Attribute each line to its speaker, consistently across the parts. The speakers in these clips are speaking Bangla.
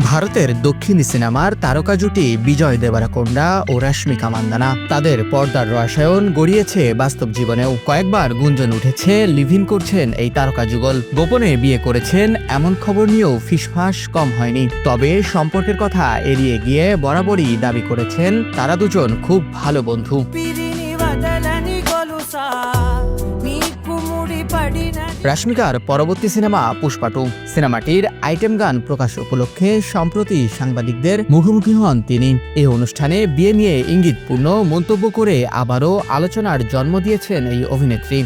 Speaker 1: ভারতের দক্ষিণী সিনেমার তারকা জুটি বিজয় দেবারাকোন্ডা ও রশ্মিকা মান্দানা। তাদের পর্দার রসায়ন গড়িয়েছে বাস্তব জীবনেও। কয়েকবার গুঞ্জন উঠেছে লিভিন করছেন এই তারকা যুগল। গোপনে বিয়ে করেছেন, এমন খবর নিয়েও ফিসফাস কম হয়নি। তবে সম্পর্কের কথা এড়িয়ে গিয়ে বরাবরই দাবি করেছেন তারা দুজন খুব ভালো বন্ধু। রাশ্মিকার পরবর্তী সিনেমা পুষ্পাটু সিনেমাটির আইটেম গান প্রকাশ উপলক্ষে সম্প্রতি সাংবাদিকদের মুখোমুখি হন তিনি। এই অনুষ্ঠানে বিয়ে নিয়ে ইঙ্গিতপূর্ণ মন্তব্য করে আবারও আলোচনার জন্ম দিয়েছেন এই অভিনেত্রী।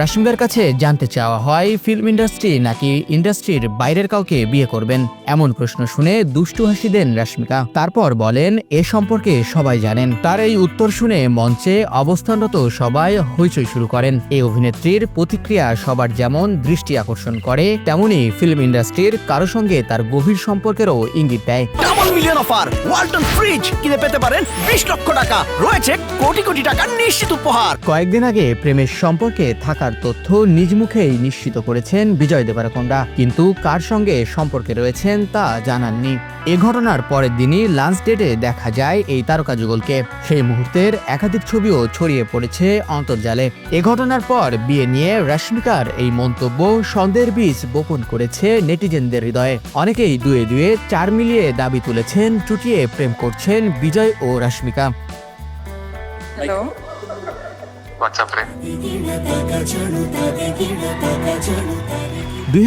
Speaker 1: রাশমিকার কাছে জানতে চাওয়া হয় ফিল্ম ইন্ডাস্ট্রি নাকি ইন্ডাস্ট্রির বাইরের কাউকে বিয়ে করবেন? এমন প্রশ্ন শুনে দুষ্টু হাসি দেন রাশমিকা। তারপর বলেন এ সম্পর্কে সবাই জানেন। তার এই উত্তর শুনে মঞ্চে অবস্থানরত সবাই হইচই শুরু করেন। এই অভিনেত্রীর প্রতিক্রিয়া সবার যেমন দৃষ্টি আকর্ষণ করে তেমনি ফিল্ম ইন্ডাস্ট্রির কারও সঙ্গে তার গভীর সম্পর্কেরও ইঙ্গিত দেয়।
Speaker 2: Double million offer Walton fridge কিনে পেতে পারেন বিশ লক্ষ টাকা। রয়েছে কোটি কোটি টাকার নিশ্চিত উপহার।
Speaker 1: কয়েকদিন আগে প্রেমের সম্পর্কে থাকার তথ্য নিজ মুখেই নিশ্চিত করেছেন বিজয় দেবারকোন্ডা। কিন্তু কার সঙ্গে সম্পর্কে রয়েছেন তা জানাননি। এ ঘটনার পরের দিনই লাঞ্চ ডেটে দেখা যায় এই তারকা যুগলকে। সেই মুহূর্তের একাধিক ছবিও ছড়িয়ে পড়েছে অন্তর্জালে। এ ঘটনার পর বিয়ে নিয়ে রশ্মিকার এই মন্তব্য সন্দেহের বীজ বপন করেছে নেটিজেনদের হৃদয়ে। অনেকেই দুয়ে দুয়ে চার মিলিয়ে দাবি তুলেছেন, চুটিয়ে প্রেম করছেন বিজয় ও রশ্মিকা।
Speaker 3: হ্যালো
Speaker 1: দুই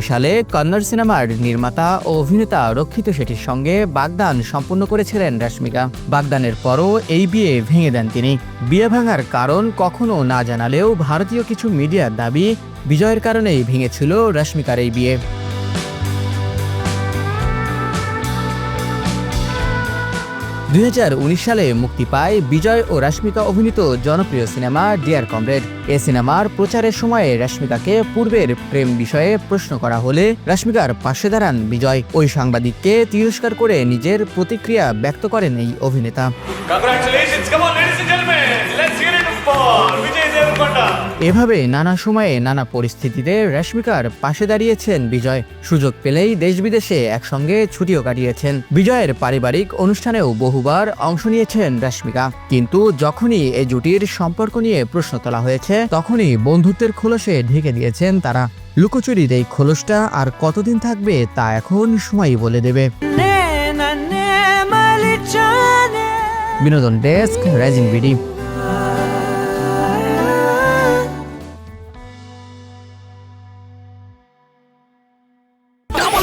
Speaker 1: সালে কন্নড় সিনেমার নির্মাতা ও অভিনেতা রক্ষিত শেঠির সঙ্গে বাগদান সম্পন্ন করেছিলেন রশ্মিকা। বাগদানের পরও এই বিয়ে ভেঙে দেন তিনি। বিয়ে ভাঙার কারণ কখনো না জানালেও ভারতীয় কিছু মিডিয়ার দাবি বিজয়ের কারণেই ভেঙেছিল রশ্মিকার এই বিয়ে। দুই হাজার উনিশ সালে মুক্তি পায় বিজয় ও রাশ্মিকা অভিনীত জনপ্রিয় সিনেমা ডিয়ার কমরেড। এ সিনেমার প্রচারের সময়ে রাশ্মিকাকে পূর্বের প্রেম বিষয়ে প্রশ্ন করা হলে রাশ্মিকার পাশে দাঁড়ান বিজয়। ওই সাংবাদিককে তিরস্কার করে নিজের প্রতিক্রিয়া ব্যক্ত করেন এই অভিনেতা। এভাবে নানা সময়ে নানা পরিস্থিতিতে রেশমিকার পাশে দাঁড়িয়েছেন বিজয়। সুযোগ পেলেই দেশ বিদেশে একসঙ্গে ছুটিও কাটিয়েছেন। বিজয়ের পারিবারিক অনুষ্ঠানেও বহুবার অংশ নিয়েছেন রেশমিকা। কিন্তু যখনই এ জুটির সম্পর্ক নিয়ে প্রশ্ন তোলা হয়েছে তখনই বন্ধুত্বের খোলসে ঢেকে দিয়েছেন তারা। লুকোচুরির এই খোলসটা আর কতদিন থাকবে তা এখন সময়ই বলে দেবে। বিনোদন desk Rising BD.